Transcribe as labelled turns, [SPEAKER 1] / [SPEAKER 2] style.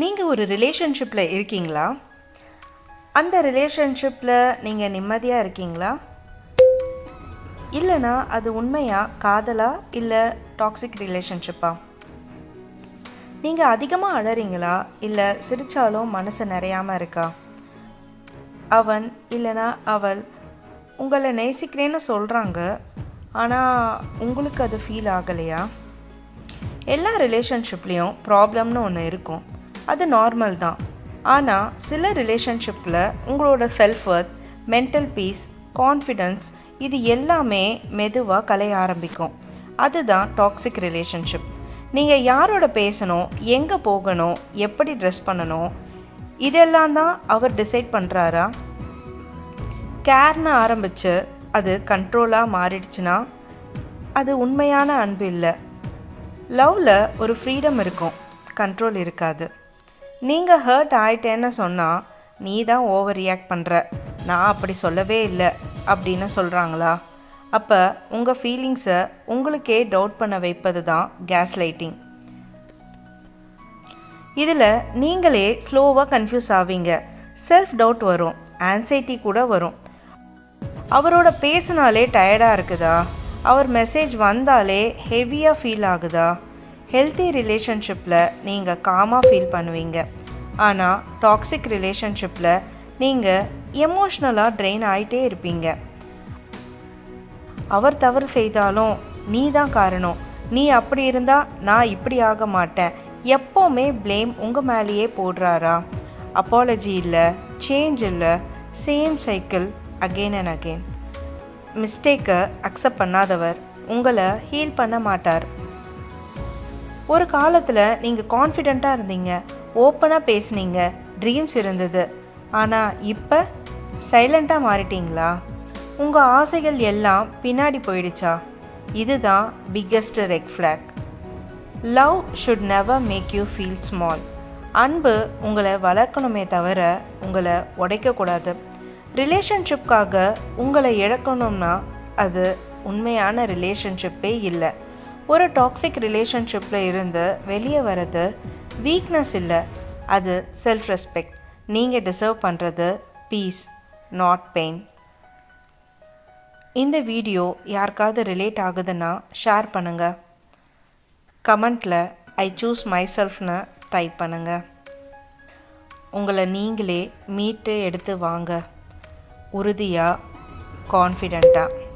[SPEAKER 1] நீங்கள் ஒரு ரிலேஷன்ஷிப்பில் இருக்கீங்களா? அந்த ரிலேஷன்ஷிப்பில் நீங்கள் நிம்மதியாக இருக்கீங்களா? இல்லைனா அது உண்மையாக காதலா இல்லை டாக்ஸிக் ரிலேஷன்ஷிப்பா நீங்கள் அதிகமாக அழறீங்களா இல்லை சிரித்தாலும் மனசு நிறையாம இருக்கா? அவன் இல்லைனா அவள் உங்களை நேசிக்கிறேன்னு சொல்கிறாங்க ஆனால் உங்களுக்கு அது ஃபீல் ஆகலையா? எல்லா ரிலேஷன்ஷிப்லேயும் ப்ராப்ளம்னு ஒன்று இருக்கும். அது நார்மல் தான். ஆனால் சில ரிலேஷன்ஷிப்பில் உங்களோட self worth mental peace confidence இது எல்லாமே மெதுவாக கலைய ஆரம்பிக்கும். அதுதான் டாக்ஸிக் ரிலேஷன்ஷிப் நீங்கள் யாரோட பேசணும் எங்கே போகணும் எப்படி ட்ரெஸ் பண்ணணும் இதெல்லாம் தான் அவர் டிசைட் பண்ணுறாரா கேர்னு ஆரம்பித்து அது கண்ட்ரோலாக மாறிடுச்சுன்னா அது உண்மையான அன்பு இல்லை. லவ்வில் ஒரு ஃப்ரீடம் இருக்கும். கண்ட்ரோல் இருக்காது. நீங்கள் ஹர்ட் ஆயிட்டேன்னு சொன்னால் நீ தான் ஓவர் ரியாக்ட் பண்ணுற நான் அப்படி சொல்லவே இல்லை அப்படின்னு சொல்கிறாங்களா அப்போ உங்கள் ஃபீலிங்ஸை உங்களுக்கே டவுட் பண்ண வைப்பது தான் கேஸ் லைட்டிங் இதில் நீங்களே ஸ்லோவாக கன்ஃபியூஸ் ஆவீங்க. செல்ஃப் டவுட் வரும் ஆன்சைட்டி கூட வரும். அவரோட பேசினாலே டயர்டாக இருக்குதா? அவர் மெசேஜ் வந்தாலே ஹெவியாக ஃபீல் ஆகுதா? ஹெல்த்தி ரிலேஷன்ஷிப்பில் நீங்கள் காமாக ஃபீல் பண்ணுவீங்க. ஆனால் டாக்ஸிக் ரிலேஷன்ஷிப்பில் நீங்கள் எமோஷ்னலாக ட்ரெயின் ஆகிட்டே இருப்பீங்க. அவர் தவறு செய்தாலும் நீ தான் காரணம். நீ அப்படி இருந்தா நான் இப்படி ஆக மாட்டேன். எப்போவுமே ப்ளேம் உங்கள் மேலேயே போடுறாரா? அப்பாலஜி இல்லை சேஞ்ச் இல்லை same cycle again and again மிஸ்டேக்கை accept பண்ணாதவர் உங்களை ஹீல் பண்ண மாட்டார். ஒரு காலத்தில் நீங்கள் கான்ஃபிடெண்ட்டாக இருந்தீங்க. ஓப்பனாக பேசுனீங்க. ட்ரீம்ஸ் இருந்தது. ஆனால் இப்போ சைலண்ட்டாக மாறிட்டீங்களா? உங்கள் ஆசைகள் எல்லாம் பின்னாடி போயிடுச்சா? இதுதான் biggest red flag love should never make you feel small அன்பு உங்களை வளர்க்கணுமே தவிர உங்களை உடைக்கக்கூடாது ரிலேஷன்ஷிப்காக உங்களை இழக்கணும்னா அது உண்மையான ரிலேஷன்ஷிப்பே இல்லை. ஒரு டாக்ஸிக் ரிலேஷன்ஷிப்பில் இருந்து வெளியே வர்றது வீக்னஸ் இல்லை. அது செல்ஃப் ரெஸ்பெக்ட் நீங்கள் டிசர்வ் பண்ணுறது பீஸ் நாட் பெயின் இந்த வீடியோ யாருக்காவது ரிலேட் ஆகுதுன்னா ஷேர் பண்ணுங்கள் கமெண்ட்டில் ஐ சூஸ் மை செல்ஃப்னு டைப் பண்ணுங்கள் உங்களை நீங்களே மீட்டு எடுத்து வாங்க. உறுதியாக கான்ஃபிடெண்ட்டாக